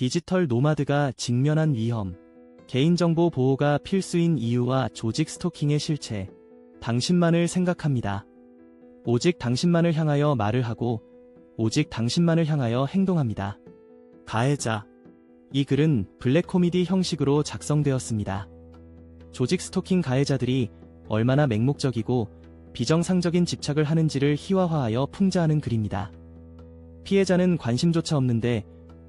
디지털 노마드가 직면한 위험. 개인정보 보호가 필수인 이유와 조직 스토킹의 실체. 당신만을 생각합니다. 오직 당신만을 향하여 말을 하고 오직 당신만을 향하여 행동합니다. 가해자. 이 글은 블랙 코미디 형식으로 작성되었습니다. 조직 스토킹 가해자들이 얼마나 맹목적이고 비정상적인 집착을 하는지를 희화화하여 풍자하는 글입니다. 피해자는 관심조차 없는데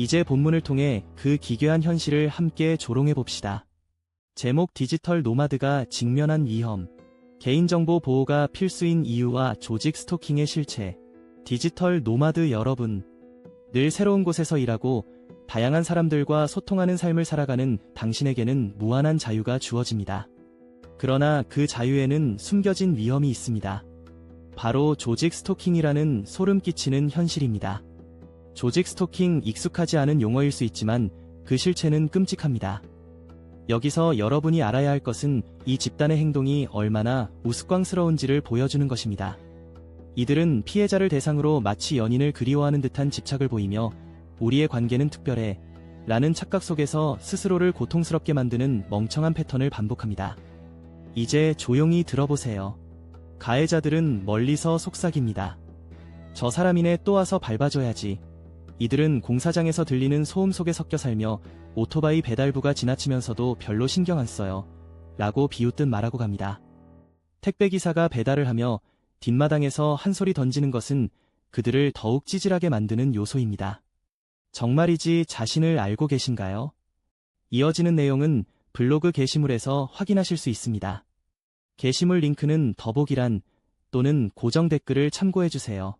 이제 본문을 통해 그 기괴한 현실을 함께 조롱해 봅시다. 제목 디지털 노마드가 직면한 위험. 개인정보 보호가 필수인 이유와 조직 스토킹의 실체. 디지털 노마드 여러분. 늘 새로운 곳에서 일하고 다양한 사람들과 소통하는 삶을 살아가는 당신에게는 무한한 자유가 주어집니다. 그러나 그 자유에는 숨겨진 위험이 있습니다. 바로 조직 스토킹이라는 소름 끼치는 현실입니다. 조직 스토킹 익숙하지 않은 용어일 수 있지만 그 실체는 끔찍합니다. 여기서 여러분이 알아야 할 것은 이 집단의 행동이 얼마나 우스꽝스러운지를 보여주는 것입니다. 이들은 피해자를 대상으로 마치 연인을 그리워하는 듯한 집착을 보이며 우리의 관계는 특별해 라는 착각 속에서 스스로를 고통스럽게 만드는 멍청한 패턴을 반복합니다. 이제 조용히 들어보세요. 가해자들은 멀리서 속삭입니다. 저 사람이네 또 와서 밟아줘야지. 이들은 공사장에서 들리는 소음 속에 섞여 살며 오토바이 배달부가 지나치면서도 별로 신경 안 써요. 라고 비웃듯 말하고 갑니다. 택배기사가 배달을 하며 뒷마당에서 한 소리 던지는 것은 그들을 더욱 찌질하게 만드는 요소입니다. 정말이지 자신을 알고 계신가요? 이어지는 내용은 블로그 게시물에서 확인하실 수 있습니다. 게시물 링크는 더보기란 또는 고정 댓글을 참고해주세요.